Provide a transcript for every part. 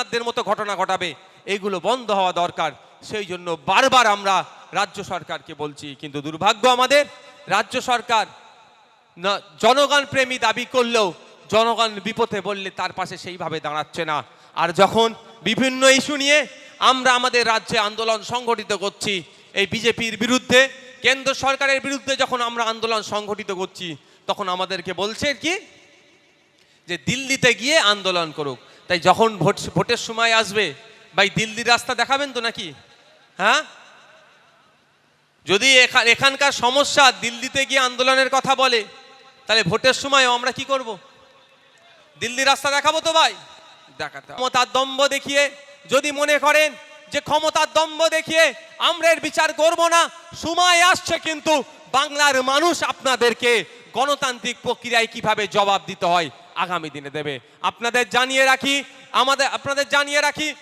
সোমনাথদের মতো ঘটনা ঘটাবে এইগুলো বন্ধ হওয়া দরকার। সেই জন্য বারবার আমরা রাজ্য সরকারকে বলছি, কিন্তু দুর্ভাগ্য আমাদের, রাজ্য সরকার না, জনগণ প্রেমী দাবি করলেও জনগণ বিপথে বললে তার পাশে সেইভাবে দাঁড়াচ্ছে না। আর যখন বিভিন্ন ইস্যু নিয়ে আমরা আমাদের রাজ্যে আন্দোলন সংগঠিত করছি, এই বিজেপির বিরুদ্ধে, কেন্দ্র সরকারের বিরুদ্ধে যখন আমরা আন্দোলন সংগঠিত করছি, তখন আমাদেরকে বলছে কি? যে দিল্লিতে গিয়ে আন্দোলন করুক। তাই যখন ভোট, ভোটের সময় আসবে, ভাই দিল্লির রাস্তা দেখাবেন তো নাকি? হ্যাঁ? যদি এখা- এখানকার সমস্যা দিল্লিতে গিয়ে আন্দোলনের কথা বলে, তাহলে ভোটের সময়ও আমরা কি করব? দিল্লি রাস্তা দেখাবো তো ভাই? দেখাতে ক্ষমতার দম্ভ দেখিয়ে যদি মনে করেন যে ক্ষমতার দম্ভ দেখিয়ে আমরা এর বিচার করব না, সময় আসছে কিন্তু বাংলার মানুষ আপনাদেরকে গণতান্ত্রিক প্রক্রিয়ায় কীভাবে জবাব দিতে হয় আগামী দিনে দেবে। আপনাদের জানিয়ে রাখি, আমাদের, আপনাদের জানিয়ে রাখি,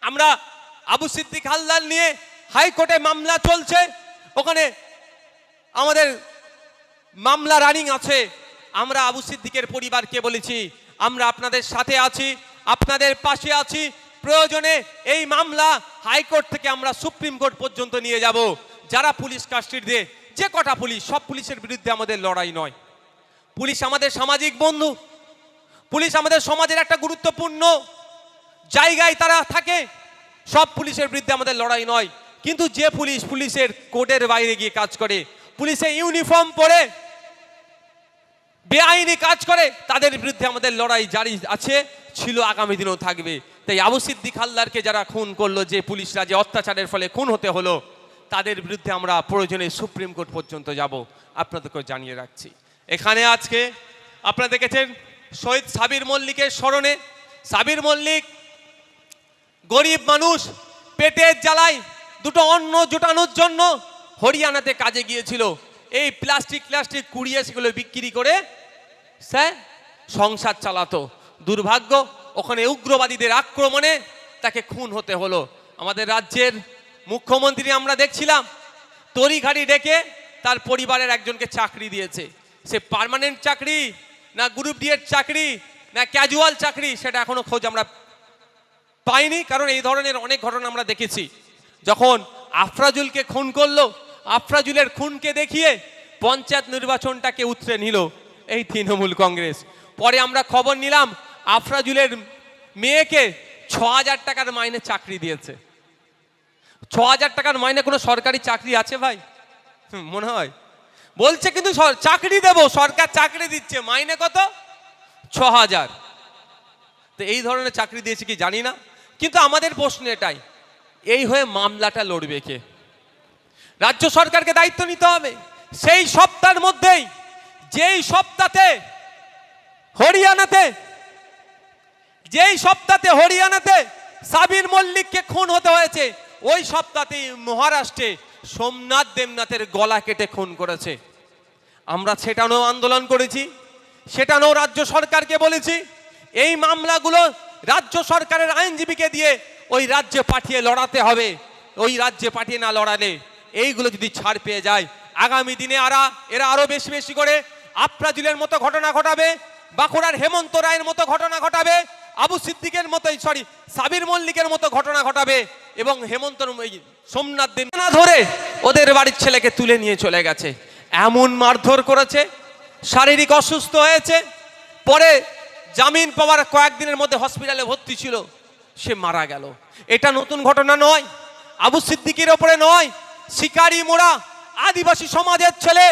আমরা আবু সিদ্দিক হালদার নিয়ে হাইকোর্টে মামলা চলছে। ওখানে আমাদের মামলা রানিং আছে। আমরা আবু সিদ্দিকের পরিবারকে বলেছি, আমরা আপনাদের সাথে আছি, আপনাদের পাশে আছি। প্রয়োজনে এই মামলা হাইকোর্ট থেকে আমরা সুপ্রিম কোর্ট পর্যন্ত নিয়ে যাব। যারা পুলিশ কাস্টডিতে, যে কটা পুলিশ, সব পুলিশের বিরুদ্ধে আমাদের লড়াই নয়। পুলিশ আমাদের সামাজিক বন্ধু। পুলিশ আমাদের সমাজের একটা গুরুত্বপূর্ণ জায়গায় তারা থাকে। সব পুলিশের বিরুদ্ধে আমাদের লড়াই নয়। কিন্তু যে পুলিশ পুলিশের কোর্টের বাইরে গিয়ে কাজ করে পুলিশের ইউনিফর্ম পরে, বেআইনি কাজ করে, তাদের বিরুদ্ধে আমাদের লড়াই জারি আছে, ছিল আগামী দিনেও থাকবে। তাই আবু সিদ্দিক হালদারকে যারা খুন করল, যে পুলিশরা যে অত্যাচারের ফলে খুন হতে হলো, তাদের বিরুদ্ধে আমরা প্রয়োজনে সুপ্রিম কোর্ট পর্যন্ত যাব। আপনাদেরকে জানিয়ে রাখছি। এখানে আজকে আপনারা দেখেছেন শহীদ সাবির মল্লিকের স্মরণে। সাবির মল্লিক গরিব মানুষ, পেটের জ্বালায় দুটো অন্ন জোটানোর জন্য হরিয়ানাতে কাজে গিয়েছিল। এই প্লাস্টিক প্লাস্টিক কুড়িয়ে সেগুলো বিক্রি করে সে সংসার চালাতো। দুর্ভাগ্য, ওখানে উগ্রবাদীদের আক্রমণে তাকে খুন হতে হলো। আমাদের রাজ্যের মুখ্যমন্ত্রী আমরা দেখছিলাম, তড়িঘাড়ি ডেকে তার পরিবারের একজনকে চাকরি দিয়েছে। সে পার্মানেন্ট চাকরি, না গ্রুপ ডি এর চাকরি, না ক্যাজুয়াল চাকরি, সেটা এখনও খোঁজ আমরা পাইনি, কারণ এই ধরনের অনেক ঘটনা আমরা দেখেছি। যখন আফরাজুলকে খুন করল, আফরাজুলের খুনকে দেখিয়ে পঞ্চায়েত নির্বাচনটাকে উতরে নিল এই তৃণমূল কংগ্রেস। পরে আমরা খবর নিলাম, আফরাজুলের মেয়েকে ছ হাজার টাকার মাইনে চাকরি দিয়েছে। ছ হাজার টাকার মাইনে কোনো সরকারি চাকরি আছে ভাই? মনে হয়। বলছে কিন্তু চাকরি দেবো, সরকার চাকরি দিচ্ছে, মাইনে কত? ছ হাজার তো এই ধরনের চাকরি দিয়েছে কি জানি না, কিন্তু আমাদের প্রশ্ন এটাই, এই হয়ে মামলাটা লড়বে কে? রাজ্য সরকারকে দায়িত্ব নিতে হবে, সেই সপ্তাহের মধ্যেই, যেই সপ্তাহে হরিয়ানাতে, যেই সপ্তাহে হরিয়ানাতে সাবির মল্লিককে খুন হতে হয়েছে, ওই সপ্তাহে মহারাষ্ট্রে সোমনাথ দেবনাথের গলা কেটে খুন করেছে। আমরা সেটানো আন্দোলন করেছি সেটানো রাজ্য সরকারকে বলেছি, এই মামলাগুলো রাজ্য সরকারের আইনজীবীকে দিয়ে ওই রাজ্যে পাঠিয়ে লড়াতে হবে, ওই রাজ্যে পাঠিয়ে না লড়ালে এইগুলো যদি ছাড় পেয়ে যায়, আগামী দিনে আরা, এরা আরও বেশি বেশি করে আপ্রাজুলের মতো ঘটনা ঘটাবে, বাঁকুড়ার হেমন্ত রায়ের মতো ঘটনা ঘটাবে, আবু সিদ্দিকের মতো সরি সাবির মল্লিকের মতো ঘটনা ঘটাবে এবং হেমন্ত সোমনাথ দেব না ধরে ওদের বাড়ির ছেলেকে তুলে নিয়ে চলে গেছে। এমন মারধর করেছে, শারীরিক অসুস্থ হয়েছে, পরে জামিন পাওয়ার কয়েকদিনের মধ্যে হসপিটালে ভর্তি ছিল, সে মারা গেল। এটা নতুন ঘটনা নয়, আবু সিদ্দিকের ওপরে নয়, শিকারি মোড়া, আদিবাসী সমাজের ছেলে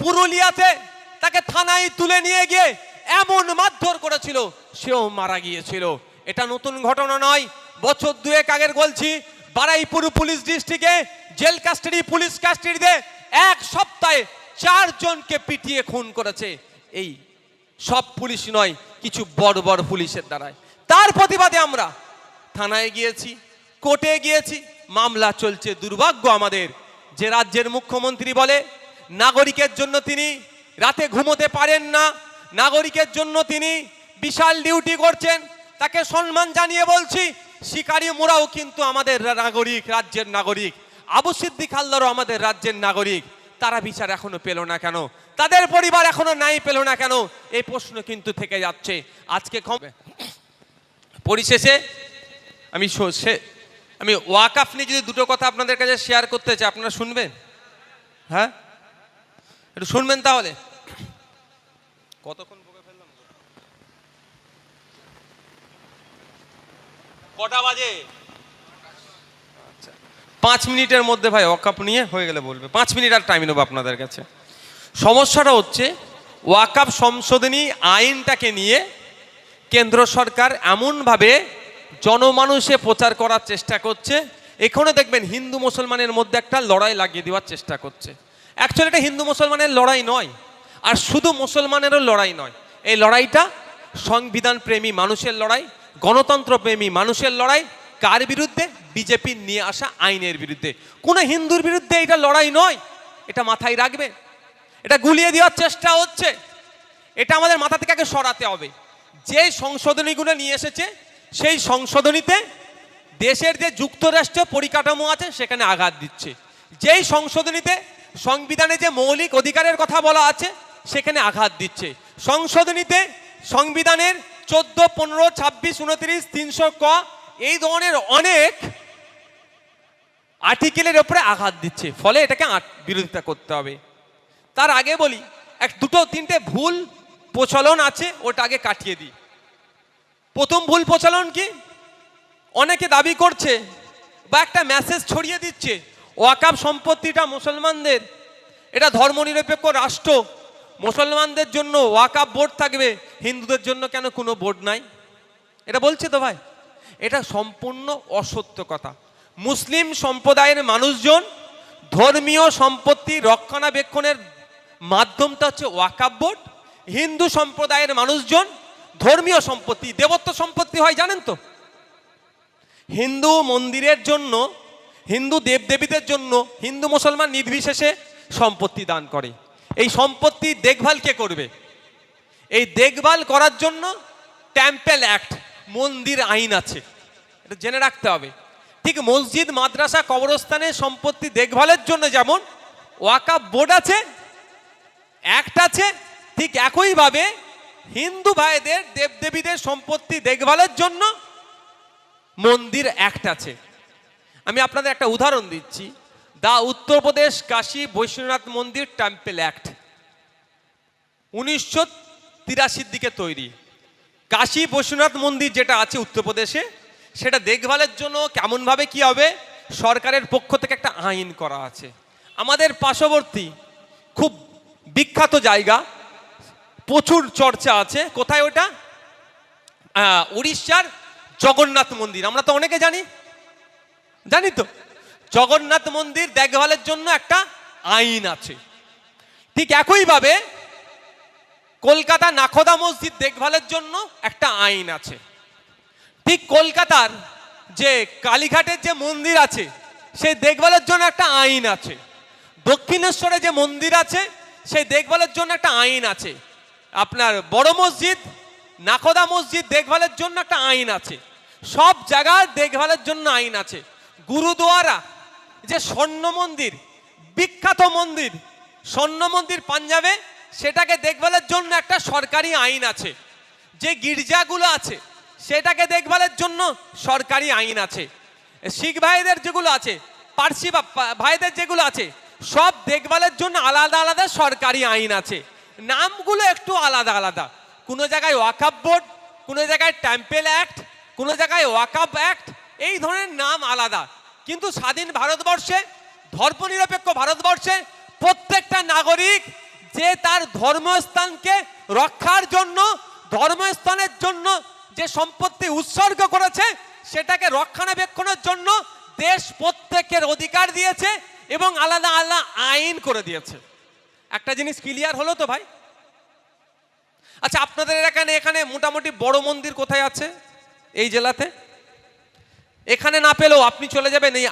পুরুলিয়াতে তাকে থানায় তুলে নিয়ে গিয়ে এমন মারধর করেছিল, সেও মারা গিয়েছিল। এটা নতুন ঘটনা নয়, বছর দুয়েক আগের বলছি বারাইপুর পুলিশ ডিস্ট্রিক্টে জেল কাস্টাডি, পুলিশ কাস্টাডিতে এক সপ্তাহে চারজনকে পিটিয়ে খুন করেছে। এই সব পুলিশ নয়, কিছু বড় বড় পুলিশের দ্বারায়। তার প্রতিবাদে আমরা থানায় গিয়েছি, কোর্টে গিয়েছি, মামলা চলছে দুর্ভাগ্য আমাদের। যে রাজ্যের মুখ্যমন্ত্রী বলে, নাগরিকের জন্য তিনি রাতে ঘুমোতে পারেন না, নাগরিকের জন্য তিনি বিশাল ডিউটি করছেন, তাকে সম্মান জানিয়ে বলছি শিকারি মোরাও কিন্তু আমাদের নাগরিক, রাজ্যের নাগরিক। আবু সিদ্দিক হালদারও আমাদের রাজ্যের নাগরিক। তারা বিচার এখনও পেল না কেন? তাদের পরিবার এখনও নাই পেল না কেন? এই প্রশ্ন কিন্তু থেকে যাচ্ছে। আজকে পরিশেষে আমি আমি ওয়াকাফ নিয়ে যদি দুটো কথা আপনাদের কাছে শেয়ার করতে চাই, আপনারা শুনবেন? হ্যাঁ? একটু শুনবেন তাহলে। কতক্ষণ কটা বাজে? আচ্ছা। পাঁচ মিনিটের মধ্যে ভাই ওয়াকাপ নিয়ে হয়ে গেলে বলবে। পাঁচ মিনিট আর টাইম নেব আপনাদের কাছে। সমস্যাটা হচ্ছে ওয়াকাপ সংশোধনী আইনটাকে নিয়ে কেন্দ্র সরকার এমনভাবে জনমানুষে প্রচার করার চেষ্টা করছে। এখানে দেখবেন হিন্দু মুসলমানের মধ্যে একটা লড়াই লাগিয়ে দেওয়ার চেষ্টা করছে। অ্যাকচুয়ালি এটা হিন্দু মুসলমানের লড়াই নয়, আর শুধু মুসলমানেরও লড়াই নয়। এই লড়াইটা সংবিধান প্রেমী মানুষের লড়াই গণতন্ত্র প্রেমী মানুষের লড়াই কার বিরুদ্ধে? বিজেপির নিয়ে আসা আইনের বিরুদ্ধে। কোনো হিন্দুর বিরুদ্ধে এটা লড়াই নয়। এটা মাথায় রাখবে। এটা গুলিয়ে দেওয়ার চেষ্টা হচ্ছে। এটা আমাদের মাথা থেকে আগে সরাতে হবে। যে সংশোধনীগুলো নিয়ে এসেছে, সেই সংশোধনীতে দেশের যে যুক্তরাষ্ট্রীয় পরিকাঠামো আছে, সেখানে আঘাত দিচ্ছে। যেই সংশোধনীতে সংবিধানে যে মৌলিক অধিকারের কথা বলা আছে, সেখানে আঘাত দিচ্ছে। সংশোধনীতে সংবিধানের চোদ্দ, পনেরো, ছাব্বিশ, উনত্রিশ, তিনশো ক, এই ধরনের অনেক আর্টিকেলের ওপরে আঘাত দিচ্ছে। ফলে এটাকে বিরোধিতা করতে হবে। তার আগে বলি, এক দুটো তিনটে ভুল প্রচলন আছে, ওটা আগে কাটিয়ে দিই। প্রথম ভুল প্রচলন কি? অনেকে দাবি করছে বা একটা মেসেজ ছড়িয়ে দিচ্ছে, ওয়াকাব সম্পত্তিটা মুসলমানদের, এটা ধর্মনিরপেক্ষ রাষ্ট্র মুসলমানদের জন্য ওয়াকাব বোর্ড থাকবে, হিন্দুদের জন্য কেন কোনো বোর্ড নাই? এটা বলছে তো ভাই। এটা সম্পূর্ণ অসত্য কথা। মুসলিম সম্প্রদায়ের মানুষজন ধর্মীয় সম্পত্তি রক্ষণাবেক্ষণের মাধ্যমটা হচ্ছে ওয়াকাব বোর্ড। হিন্দু সম্প্রদায়ের মানুষজন ধর্মীয় সম্পত্তি, দেবত্ব সম্পত্তি হয়, জানেন তো? হিন্দু মন্দিরের জন্য, হিন্দু দেবদেবীদের জন্য হিন্দু মুসলমান নির্বিশেষে সম্পত্তি দান করে। সম্পত্তি দেখভাল কে করবে? এই দেখভাল করার জন্য টেম্পেল অ্যাক্ট মন্দির আইন আছে। এটা জেনে রাখতে হবে। ঠিক মসজিদ, মাদ্রাসা কবরস্থানের সম্পত্তি দেখভালের জন্য যেমন ওয়াকাব বোর্ড আছে অ্যাক্ট আছে, ঠিক একইভাবে হিন্দু ভাইদের, দেবদেবীদের সম্পত্তি দেখভালের জন্য মন্দির অ্যাক্ট আছে। আমি আপনাদের একটা উদাহরণ দিচ্ছি। দা উত্তরপ্রদেশ কাশী বৈশ্বনাথ মন্দির টেম্পেল অ্যাক্ট উনিশশো তিরাশির দিকে তৈরি। কাশী বৈশ্বনাথ মন্দির যেটা আছে উত্তরপ্রদেশে সেটা দেখভালের জন্য কেমনভাবে কি হবে? সরকারের পক্ষ থেকে একটা আইন করা আছে। আমাদের পার্শ্ববর্তী খুব বিখ্যাত জায়গা, প্রচুর চর্চা আছে। কোথায় ওটা? উড়িষ্যার জগন্নাথ মন্দির। আমরা তো অনেকে জানি। জানি তো? জগন্নাথ মন্দির দেখভালের জন্য একটা আইন আছে। ঠিক একইভাবে কলকাতা নাখোদা মসজিদ দেখভালের জন্য একটা আইন আছে। ঠিক কলকাতার যে কালীঘাটের যে মন্দির আছে, সেই দেখভালের জন্য একটা আইন আছে। দক্ষিণেশ্বরে যে মন্দির আছে, সেই দেখভালের জন্য একটা আইন আছে। আপনার বড় মসজিদ, নাখোদা মসজিদ দেখভালের জন্য একটা আইন আছে। সব জায়গার দেখভালের জন্য আইন আছে। গুরুদুয়ারা যে স্বর্ণ মন্দির, বিখ্যাত মন্দির, স্বর্ণ মন্দির পাঞ্জাবে, সেটাকে দেখভালের জন্য একটা সরকারি আইন আছে। যে গির্জাগুলো আছে, সেটাকে দেখভালের জন্য সরকারি আইন আছে। শিখ ভাইদের যেগুলো আছে, পার্সি ভাইদের যেগুলো আছে, সব দেখভালের জন্য আলাদা আলাদা সরকারি আইন আছে। নামগুলো একটু আলাদা আলাদা। কোনো জায়গায় ওয়াকাব বোর্ড, কোনো জায়গায় টেম্পেল অ্যাক্ট, কোনো জায়গায় ওয়াকাব অ্যাক্ট, এই ধরনের নাম আলাদা। কিন্তু স্বাধীন ভারতবর্ষে, ধর্মনিরপেক্ষ ভারতবর্ষে প্রত্যেকটা নাগরিক যে তার ধর্মস্থানকে রক্ষার জন্য, ধর্মস্থানের জন্য যে সম্পত্তি উৎসর্গ করেছে, সেটাকে রক্ষণাবেক্ষণের জন্য দেশ প্রত্যেকের অধিকার দিয়েছে এবং আলাদা আলাদা আইন করে দিয়েছে। একটা জিনিস ক্লিয়ার হলো তো ভাই? আচ্ছা আপনাদের এখানে এখানে মোটামুটি বড় মন্দির কোথায় আছে এই জেলাতে? এখানে না পেলেও আপনি চলে যাবেন এই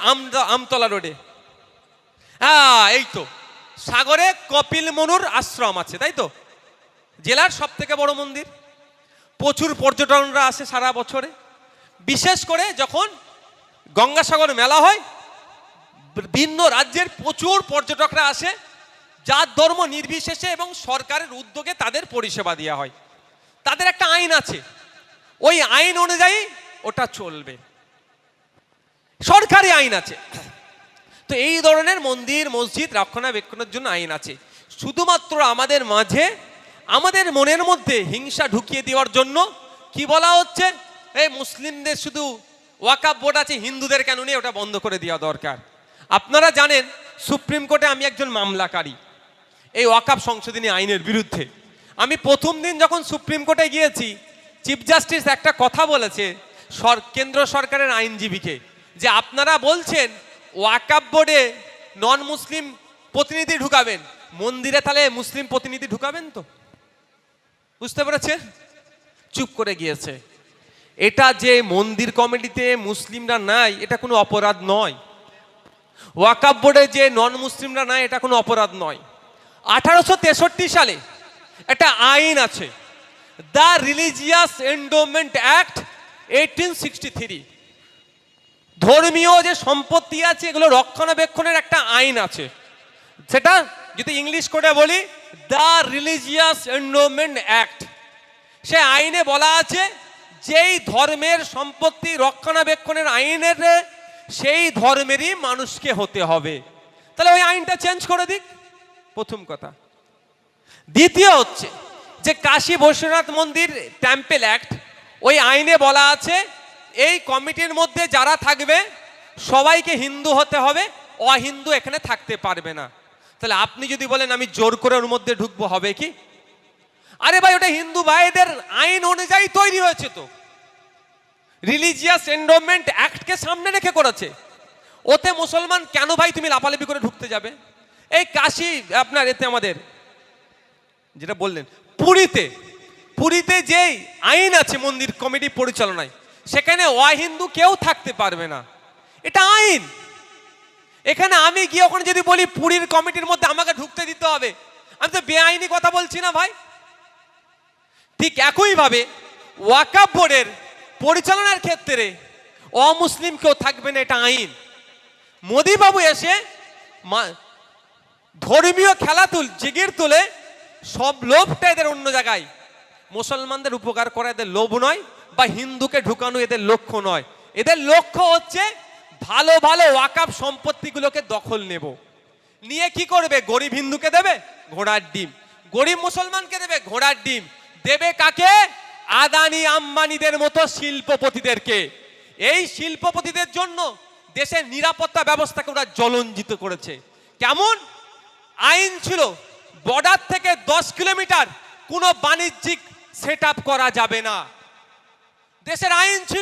আমতলা রোডে। হ্যাঁ এই তো। সাগরে কপিল মনুর আশ্রম আছে, তাই তো? জেলার সব থেকে বড় মন্দির। প্রচুর পর্যটনরা আসে সারা বছরে। বিশেষ করে যখন গঙ্গাসাগর মেলা হয়, ভিন্ন রাজ্যের প্রচুর পর্যটকরা আসে, যার ধর্ম নির্বিশেষে এবং সরকারের উদ্যোগে তাদের পরিষেবা দেওয়া হয়। তাদের একটা আইন আছে। ওই আইন অনুযায়ী ওটা চলবে। সরকারি আইন আছে। তো এই ধরনের মন্দির, মসজিদ রক্ষণাবেক্ষণের জন্য আইন আছে। শুধুমাত্র আমাদের মাঝে, আমাদের মনের মধ্যে হিংসা ঢুকিয়ে দেওয়ার জন্য কি বলা হচ্ছে? এই মুসলিমদের শুধু ওয়াকাব বোর্ড আছে, হিন্দুদের কেন নেই? ওটা বন্ধ করে দেওয়া দরকার। আপনারা জানেন, সুপ্রিম কোর্টে আমি একজন মামলাকারী এই ওয়াকাব সংশোধনী আইনের বিরুদ্ধে। আমি প্রথম দিন যখন সুপ্রিম কোর্টে গিয়েছি চিফ জাস্টিস একটা কথা বলেছে কেন্দ্র সরকারের আইনজীবীকে। যে আপনারা বলছেন ওয়াকাব বোর্ডে নন মুসলিম প্রতিনিধি ঢুকাবেন। মন্দিরে তাহলে মুসলিম প্রতিনিধি ঢুকাবেন তো? বুঝতে পেরেছেন? চুপ করে গিয়েছে। এটা যে মন্দির কমিটিতে মুসলিমরা নাই, এটা কোনো অপরাধ নয়। ওয়াকাব বোর্ডে যে নন মুসলিমরা নাই, এটা কোনো অপরাধ নয়। আঠারোশো সালে একটা আইন আছে। The religious endowment act eighteen sixty three ধর্মীয় যে সম্পত্তি আছে, এগুলো রক্ষণাবেক্ষণের একটা আইন আছে। সেটা যদি ইংলিশ করে বলি, দ্য রিলিজিয়াস এন্ডোমেন্ট অ্যাক্ট। সে আইনে বলা আছে, যেই ধর্মের সম্পত্তি রক্ষণাবেক্ষণের আইনের, সেই ধর্মেরই মানুষকে হতে হবে। তাহলে ওই আইনটা চেঞ্জ করে দিক। প্রথম কথা। দ্বিতীয় হচ্ছে যে কাশী বৈশ্বনাথ মন্দির টেম্পেল অ্যাক্ট ওই আইনে বলা আছে এই কমিটির মধ্যে যারা থাকবে, সবাইকে হিন্দু হতে হবে, অহিন্দু এখানে থাকতে পারবে না। তাহলে আপনি যদি বলেন, আমি জোর করে ওর মধ্যে ঢুকবো, হবে কি? আরে ভাই, ওটা হিন্দু ভাইদের আইন অনুযায়ী তৈরি হয়েছে তো। রিলিজিয়াস এন্ডোমেন্ট অ্যাক্টকে সামনে রেখে করেছে। ওতে মুসলমান কেন ভাই তুমি লাপালাপি করে ঢুকতে যাবে? এই কাশি আপনার এতে আমাদের, যেটা বললেন, পুরীতে পুরীতে যেই আইন আছে মন্দির কমিটি পরিচালনায় সেখানে অহিন্দু কেউ থাকতে পারবে না। এটা আইন। এখানে আমি গিয়ে ওখানে যদি বলি পুরীর কমিটির মধ্যে আমাকে ঢুকতে দিতে হবে, আমি তো বেআইনি কথা বলছি না ভাই। ঠিক একইভাবে ওয়াকাব বোর্ডের পরিচালনার ক্ষেত্রে অমুসলিম কেউ থাকবে না, এটা আইন। মোদিবাবু এসে ধর্মীয় খেলা তুল, জিগির তুলে সব লোভটা এদের অন্য জায়গায়। মুসলমানদের উপকার করা এদের লোভ নয় বা হিন্দুকে ঢুকানো এদের লক্ষ্য নয়। এদের লক্ষ্য হচ্ছে ভালো ভালো ওয়াকাপ সম্পত্তিগুলোকে দখল নেব। নিয়ে কি করবে? গরিব হিন্দুকে দেবে? ঘোড়ার ডিম। গরিব মুসলমানকে দেবে? ঘোড়ার ডিম। দেবে কাকে? আদানি আম্বানিদের মতো শিল্পপতিদেরকে। এই শিল্পপতিদের জন্য দেশের নিরাপত্তা ব্যবস্থাকে ওরা জলঞ্জিত করেছে। কেমন? আইন ছিল, বর্ডার থেকে দশ কিলোমিটার কোনো বাণিজ্যিক সেট করা যাবে না। দেশের আইন ছিল